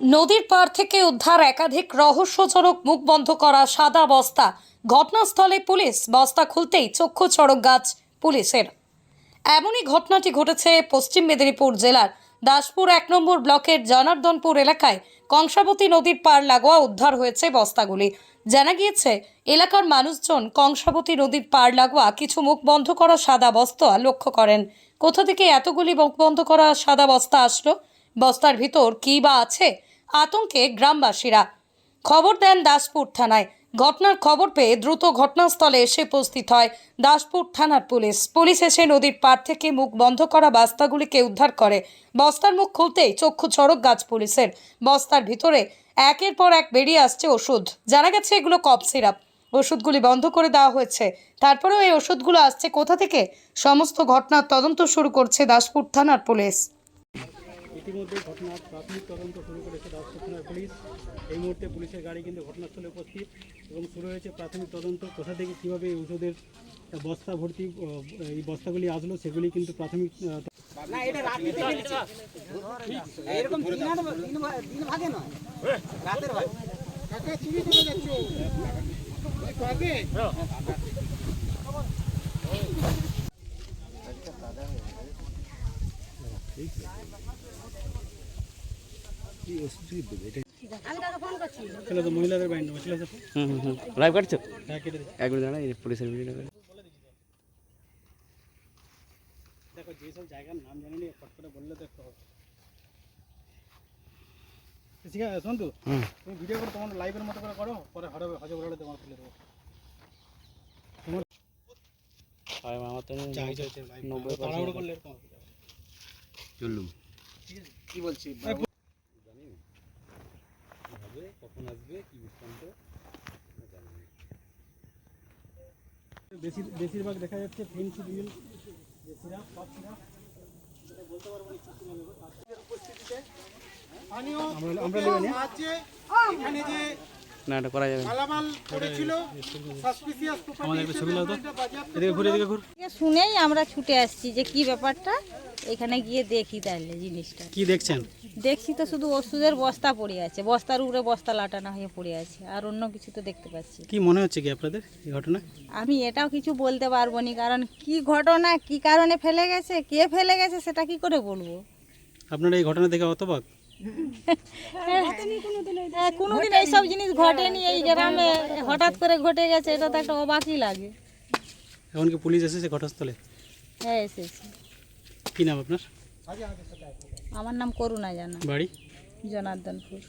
নদীর পাড় থেকে উদ্ধার একাধিক রহস্যজনক মুখ বন্ধ করা সাদা বস্তা। ঘটনাস্থলে পুলিশ বস্তা খুলতেই চক্ষু চড়ক গাছ পুলিশের। এমনই ঘটনাটি ঘটেছে পশ্চিম মেদিনীপুর জেলার দাসপুর এক নম্বর ব্লকের জনার্দনপুর এলাকায়। কংসাবতী নদীর পার লাগোয়া উদ্ধার হয়েছে বস্তাগুলি। জানা গিয়েছে, এলাকার মানুষজন কংসাবতী নদীর পাড় লাগোয়া কিছু মুখ বন্ধ করা সাদা বস্তা লক্ষ্য করেন। কোথা থেকে এতগুলি মুখ বন্ধ করা সাদা বস্তা আসলো? বস্তার ভিতর কী বা আছে? আতঙ্কে গ্রামবাসীরা। খবর দেন দাসপুর থানায়। ঘটনার খবর পেয়ে দ্রুত ঘটনাস্থলে এসে উপস্থিত হয় দাসপুর থানার পুলিশ। পুলিশ এসে নদীর পাড় থেকে মুখ বন্ধ করা বস্তাগুলিকে উদ্ধার করে। বস্তার মুখ খুলতেই চক্ষু চড়ক গাছ পুলিশের। বস্তার ভিতরে একের পর এক বেরিয়ে আসছে ওষুধ। জানা গেছে এগুলো কপ সিরাপ। ওষুধগুলি বন্ধ করে দেওয়া হয়েছে। তারপরেও এই ওষুধগুলো আসছে কোথা থেকে? সমস্ত ঘটনার তদন্ত শুরু করছে দাসপুর থানার পুলিশ। ইতিমধ্যে ঘটনার প্রাথমিক তদন্ত শুরু করেছে দাসপুর থানার পুলিশ। এই মুহূর্তে পুলিশের গাড়ি কিন্তু ঘটনাস্থলে উপস্থিত এবং শুরু হয়েছে প্রাথমিক তদন্ত। কোথা থেকে কীভাবে এই ওষুধের বস্তা ভর্তি এই বস্তাগুলি আসলো সেগুলি কিন্তু প্রাথমিক দিন দিন ভাগে নয়। রাতের ভাগে। হুম হুম লাইভ কাটছো? হ্যাঁ এক মিনিট দাঁড়া পুলিশের ভিডিওটা করে। দেখো যেসব জায়গার নাম জানি না ফট করে বললে তো একটু হবে। ঠিক আছে শোন তুমি ভিডিও করে তোমার লাইভের মতো করে করো পরে হরে হজে বলে তোমার তুলে দেবো। আর আমার তো চাই চাই চাই নব্বই তাড়াহুড়ো করলে এরকম হবে। আসবে কি বেশির বেশিরভাগ দেখা যাচ্ছে ফেন্সিডিল যে সিরাপ সব সিরাপ বলতে পারব আমরা এখানে যে না। এটা করা যাবে শুনেই আমরা ছুটে আসছি যে কি ব্যাপারটা এখানে গিয়ে দেখি তাহলে জিনিসটা। কি দেখছেন? দেখছি তো শুধু ওষুধের বস্তা পড়ে আছে বস্তার উপরে বস্তা লাটানো হয়ে পড়ে আছে আর অন্য কিছু তো দেখতে পাচ্ছি কি মনে হচ্ছে কি আপনাদের এই ঘটনা? আমি এটাও কিছু বলতে পারব না কারণ কি ঘটনা কি কারণে ফেলে গেছে কে ফেলে গেছে সেটা কি করে বলব? আপনারা এই ঘটনা দেখে অতবাক? কোনোদিন এইসব জিনিস ঘটেনি এই গ্রামে হঠাৎ করে ঘটে গেছে এটা তো একটা অবাকই লাগে। এখন কি পুলিশ এসেছে ঘটনাস্থলে? হ্যাঁ এসেছে। কি নাম আপনার? আমার নাম করুণা জানা। বাড়ি? জনার্দনপুর।